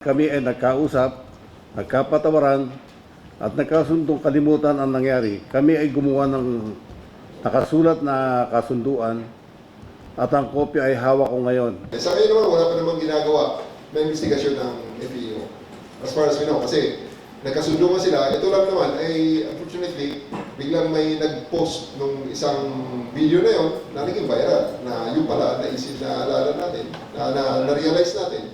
Kami ay nagkausap, nagkapatawaran, at nagkasundong kalimutan ang nangyari. Kami ay gumawa ng nakasulat na kasunduan at ang kopya ay hawak ko ngayon. Eh, Sa ngayon naman, wala pa namang ginagawa na investigasyon ng FEO. As far as we know, kasi nagkasundo nga sila. Ito lang naman ay, unfortunately, biglang may nag-post nung isang video na yon na naging viral. Na yung pala, naisip na alala natin, na, na, na-realize natin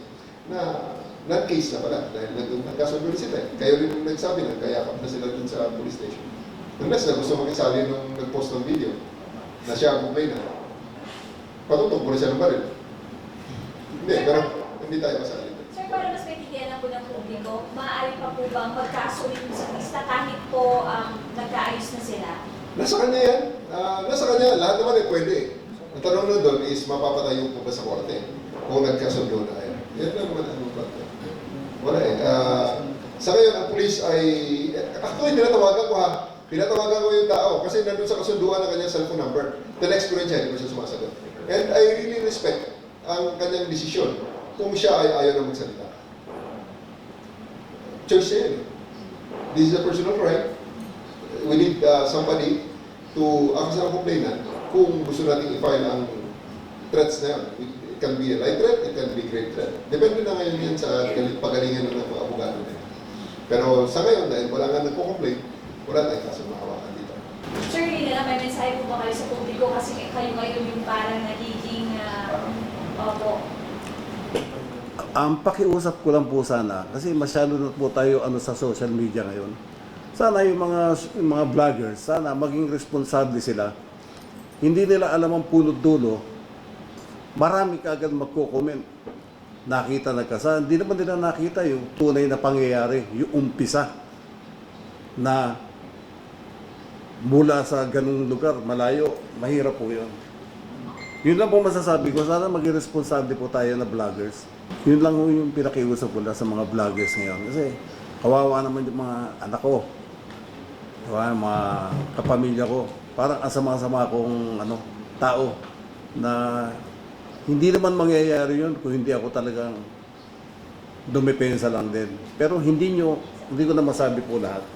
na non-case na pala dahil nagkasundo na sila. Kayo rin yung nagsabi na kayakap na sila dun sa police station. Unless na gusto makisali nung nag-post ng video na siya ang complainant. Patutok mo na siya ng baril. Hindi, pero hindi tayo kasali. Sir, para mas maintindihan po ng publiko, maaari pa po bang magkaso rin sa lista kahit po um, nagkaayos na sila? Nasa kanya yan. Ah, nasa kanya. Lahat naman eh pwede. Ang tanong na doon is mapapatayo po ba sa korte kung nagkasundo na yan. Yan lang naman ang plano. Wala eh. Ah, sa ngayon, ang police ay... Actually, pinatawagan ko ha. Pinatawagan ko yung tao kasi nandun sa kasunduan ng kanyang cellphone number. The next ko rin siya, hindi ko siya sumasagot. And I really respect ang kanyang desisyon kung siya ay ayaw na magsalita. Choice niya yun. This is a personal right we need uh, somebody to act as a complainant kung gusto natin i-file ang threats na yun. It can be a light threat, it can be great threat. Depende na ngayon yan sa gal- pagalingan ng mga abogado nila. Pero sa ngayon, dahil wala nga nagko-complain, wala tayong kaso makawakan dito. Sir, hindi na lang may mensahe po ba kayo sa publiko kasi kayo ngayon yung parang nagiging uh, opo. Ang pakiusap ko lang po sana, kasi masyado na po tayo ano sa social media ngayon. Sana yung mga yung mga vloggers, sana maging responsable sila. Hindi nila alam ang punot dulo. Marami kaagad magko-comment. Nakita nagkasa. Hindi naman nila nakita yung tunay na pangyayari, yung umpisa na mula sa ganung lugar, malayo, mahirap po yun. Yun lang po masasabi ko. Sana maging responsable po tayo na vloggers. Yun lang po yung pinakiusap ko sa mga vloggers ngayon. Kasi kawawa naman yung mga anak ko. Yung mga kapamilya ko. Parang ang sama-sama kong ano, tao na hindi naman mangyayari yun kung hindi ako talagang dumepensa lang din. Pero hindi nyo, hindi ko na masabi po lahat.